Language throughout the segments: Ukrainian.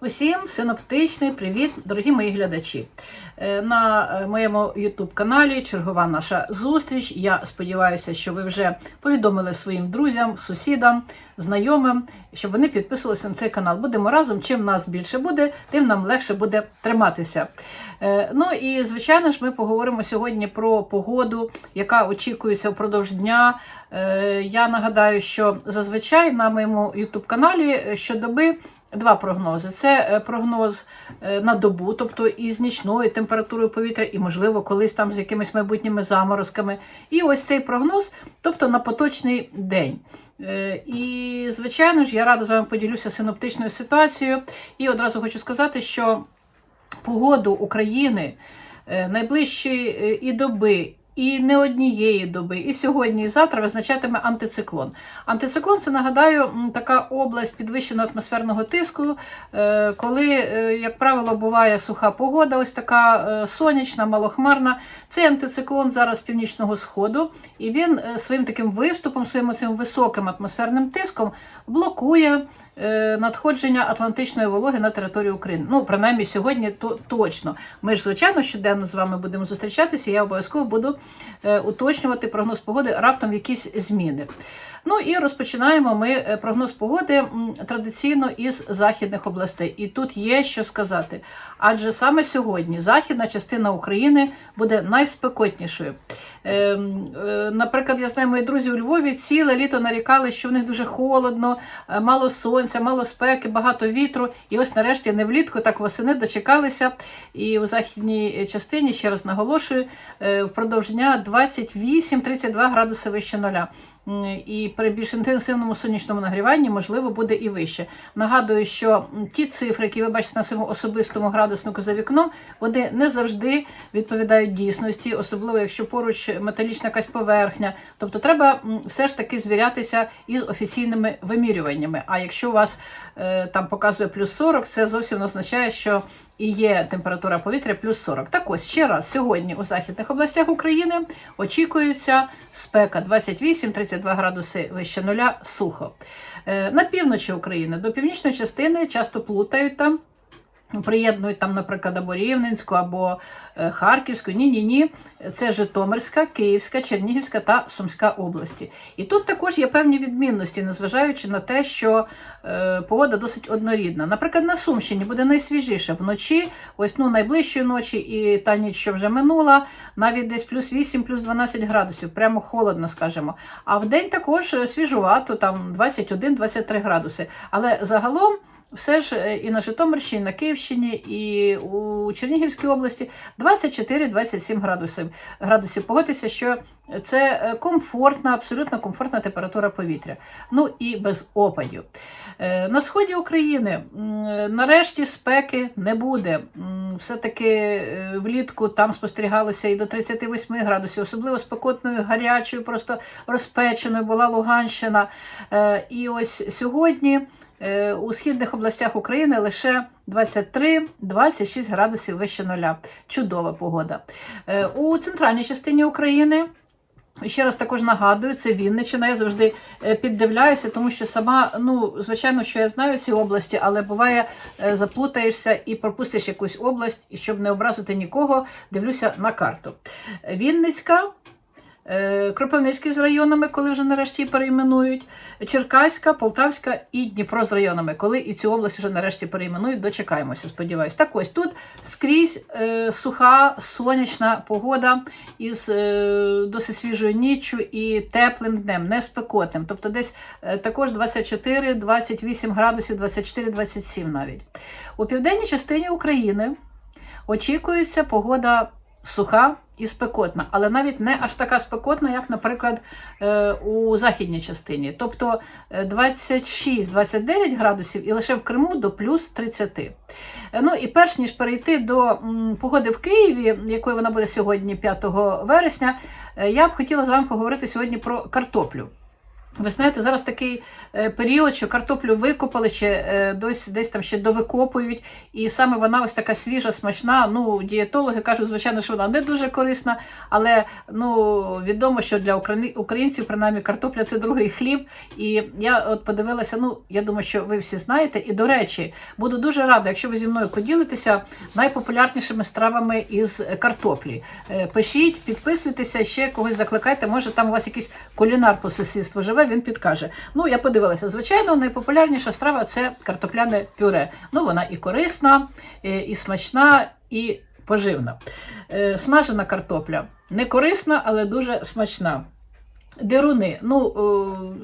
Усім синоптичний привіт, дорогі мої глядачі. Е, На е, моєму YouTube каналі чергова наша зустріч. Я сподіваюся, що ви вже повідомили своїм друзям, сусідам, знайомим, щоб вони підписувалися на цей канал. Будемо разом. Чим нас більше буде, тим нам легше буде триматися. Е, Ну і звичайно ж, ми поговоримо сьогодні про погоду, яка очікується впродовж дня. Я нагадаю, що зазвичай на моєму YouTube каналі щодоби. Два прогнози: це е, прогноз е, на добу, тобто із нічною температурою повітря, і, можливо, колись там з якимись майбутніми заморозками. І ось цей прогноз, тобто на поточний день. Е, І, звичайно ж, я рада з вами поділюся синоптичною ситуацією. І одразу хочу сказати, що погоду України найближчої е, і доби. І не однієї доби, і сьогодні, і завтра визначатиме антициклон. Антициклон це нагадаю така область підвищеного атмосферного тиску, е, коли, е, як правило, буває суха погода, ось така е, сонячна, малохмарна. Цей антициклон зараз північного сходу, і він своїм таким виступом, своїм цим високим атмосферним тиском блокує надходження атлантичної вологи на територію України. Ну, принаймні, сьогодні то точно. Ми ж, звичайно, щоденно з вами будемо зустрічатися. Я обов'язково буду е, уточнювати прогноз погоди раптом якісь зміни. Ну і розпочинаємо ми е, прогноз погоди традиційно із західних областей. І тут є що сказати. Адже саме сьогодні західна частина України буде найспекотнішою. Ем, е, Наприклад, я знаю, мої друзі у Львові ціле літо нарікали, що в них дуже холодно, е, мало сонця, мало спеки, багато вітру. І ось нарешті не влітку, так восени дочекалися. І у західній частині, ще раз наголошую, е, впродовж дня 28-32 градуси вище нуля. І при більш інтенсивному сонячному нагріванні, можливо, буде і вище. Нагадую, що ті цифри, які ви бачите на своєму особистому градуснику за вікном, вони не завжди відповідають дійсності, особливо якщо поруч металічна якась поверхня. Тобто треба все ж таки звірятися із офіційними вимірюваннями. А якщо у вас е, там показує плюс 40, це зовсім не означає, що і є температура повітря плюс 40. Так ось ще раз, сьогодні у західних областях України очікується спека 28-32 градуси вище нуля сухо. Е, На півночі України до північної частини часто плутають там. Приєднують там, наприклад, або Рівненську, або е, Харківську. Ні, ні, ні. Це Житомирська, Київська, Чернігівська та Сумська області. І тут також є певні відмінності, незважаючи на те, що е, погода досить однорідна. Наприклад, на Сумщині буде найсвіжіше вночі, ось ну найближчої ночі, і та ніч, що вже минула, навіть десь плюс 8, плюс 12 градусів, прямо холодно, скажімо. А в день також е, свіжувато, там 21-23 градуси. Але загалом. Все ж е, і на Житомирщині, і на Київщині, і у Чернігівській області 24-27 градусів. градусів. Погодьтеся, що це е, комфортна, абсолютно комфортна температура повітря. Ну і без опадів. Е, На сході України нарешті спеки не буде. Все-таки влітку там спостерігалося і до 38 градусів, особливо спекотною, гарячою, просто розпеченою була Луганщина. І ось сьогодні. Е, У східних областях України лише 23-26 градусів вище нуля. Чудова погода. Е, У центральній частині України. Ще раз також нагадую, це Вінниччина. Я завжди е, піддивляюся, тому що сама, ну, звичайно, що я знаю ці області, але буває, заплутаєшся і пропустиш якусь область, і щоб не образити нікого, дивлюся на карту. Вінницька. Е, Кропивницький з районами, коли вже нарешті її перейменують, Черкаська, Полтавська і Дніпро з районами, коли і цю область вже нарешті перейменують, дочекаємося, сподіваюся. Так ось тут скрізь е, суха, сонячна погода із е, досить свіжою ніччю і теплим днем, не спекотним. Тобто десь е, також 24-28 градусів, 24-27 навіть. У південній частині України очікується погода суха і спекотна, але навіть не аж така спекотна, як, наприклад, е, у західній частині. Тобто е, 26-29 градусів і лише в Криму до плюс 30. Е, Ну і перш ніж перейти до погоди в Києві, якою вона буде сьогодні, 5 вересня, е, я б хотіла з вами поговорити сьогодні про картоплю. Ви знаєте, зараз такий е, період, що картоплю викопали, чи е, десь, десь там ще довикопують, і саме вона ось така свіжа, смачна. Ну, дієтологи кажуть, звичайно, що вона не дуже корисна, але ну, відомо, що для українців, принаймні, картопля це другий хліб. І я от подивилася, ну, я думаю, що ви всі знаєте. І, до речі, буду дуже рада, якщо ви зі мною поділитеся найпопулярнішими стравами із картоплі. Е, Пишіть, підписуйтеся, ще когось закликайте. Може, там у вас якийсь кулінар по сусідству живе, він підкаже. Ну, я подивилася. Звичайно, найпопулярніша страва це картопляне пюре. Ну, вона і корисна, е, і смачна, і поживна. Е, Смажена картопля не корисна, але дуже смачна. Деруни. Ну,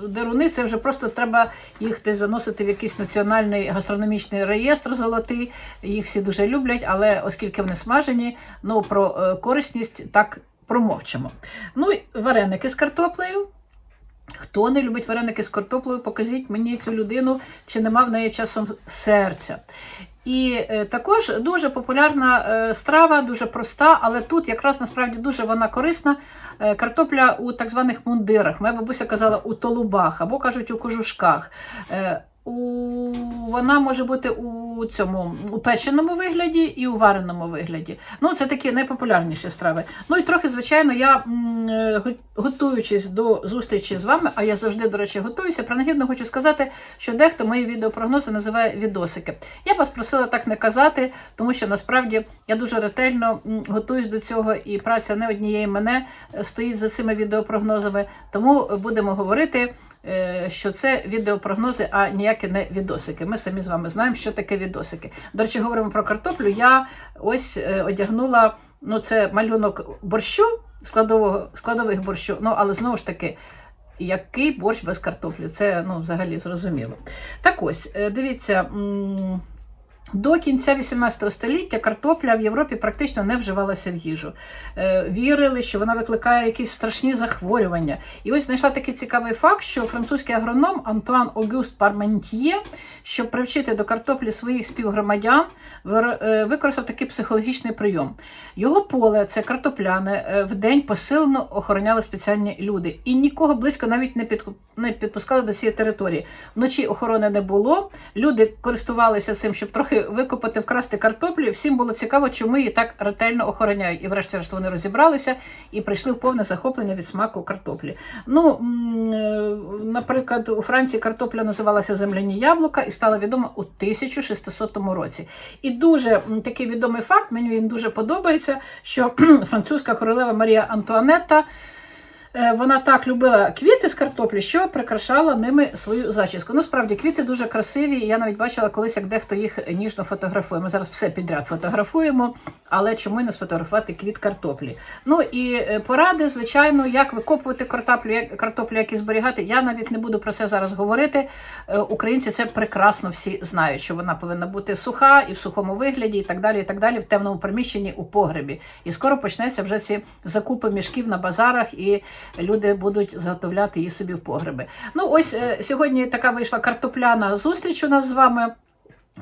е, деруни це вже просто треба їх десь заносити в якийсь національний гастрономічний реєстр золотий. Їх всі дуже люблять, але оскільки вони смажені, ну про корисність так промовчимо. Ну, вареники з картоплею. Хто не любить вареники з картоплею, покажіть мені цю людину, чи нема в неї часом серця. І е, також дуже популярна е, страва, дуже проста, але тут якраз насправді дуже вона корисна. Е, картопля у так званих мундирах. Моя бабуся казала у толубах або кажуть у кожушках. У... Вона може бути у цьому у печеному вигляді і у вареному вигляді. Ну, це такі найпопулярніші страви. Ну і трохи, звичайно, я е, го- готуючись до зустрічі з вами, а я завжди, до речі, готуюся. Принагідно хочу сказати, що дехто мої відеопрогнози називає відосики. Я вас просила так не казати, тому що насправді я дуже ретельно готуюсь до цього, і праця не однієї мене е, стоїть за цими відеопрогнозами. Тому будемо говорити що це відеопрогнози, а ніякі не відосики. Ми самі з вами знаємо, що таке відосики. До речі, говоримо про картоплю. Я ось е, одягнула ну, це малюнок борщу, складового, складових борщу, ну, але знову ж таки. Який борщ без картоплі? Це ну, взагалі зрозуміло. Так ось, е, дивіться, до кінця 18 століття картопля в Європі практично не вживалася в їжу. Е, Вірили, що вона викликає якісь страшні захворювання. І ось знайшла такий цікавий факт, що французький агроном Антуан Огюст Парментьє, щоб привчити до картоплі своїх співгромадян, е, використав такий психологічний прийом. Його поле, це картопляне, е, в день посилено охороняли спеціальні люди. І нікого близько навіть не, під, не підпускали до цієї території. Вночі охорони не було. Люди користувалися цим, щоб трохи викопати, вкрасти картоплю. Всім було цікаво, чому її так ретельно охороняють. І врешті-решт вони розібралися і прийшли в повне захоплення від смаку картоплі. Ну, е, наприклад, у Франції картопля називалася земляні яблука і стала відома у 1600 році. І дуже такий відомий факт, мені він дуже подобається, що французька королева Марія Антуанетта. Е, Вона так любила квіти з картоплі, що прикрашала ними свою зачіску. Ну, справді, квіти дуже красиві. Я навіть бачила колись, як дехто їх ніжно фотографує. Ми зараз все підряд фотографуємо, але чому не сфотографувати квіт картоплі? Ну і е, поради, звичайно, як викопувати картоплю, як картоплю, як і зберігати. Я навіть не буду про це зараз говорити. Е, Українці це прекрасно всі знають, що вона повинна бути суха і в сухому вигляді, і так далі, і так далі, в темному приміщенні у погребі. І скоро почнеться вже ці закупи мішків на базарах, і люди будуть заготовляти її собі в погреби. Ну, ось е, сьогодні така вийшла картопляна зустріч у нас з вами.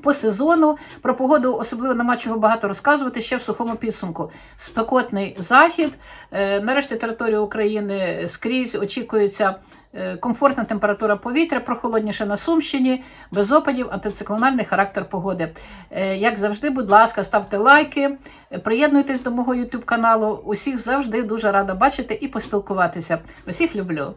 По сезону про погоду особливо нема чого багато розказувати ще в сухому підсумку. Спекотний захід. Е, Нарешті територія України скрізь очікується е, комфортна температура повітря, прохолодніше на Сумщині, без опадів, антициклональний характер погоди. Е, Як завжди, будь ласка, ставте лайки, приєднуйтесь до мого YouTube каналу. Усіх завжди дуже рада бачити і поспілкуватися. Усіх люблю.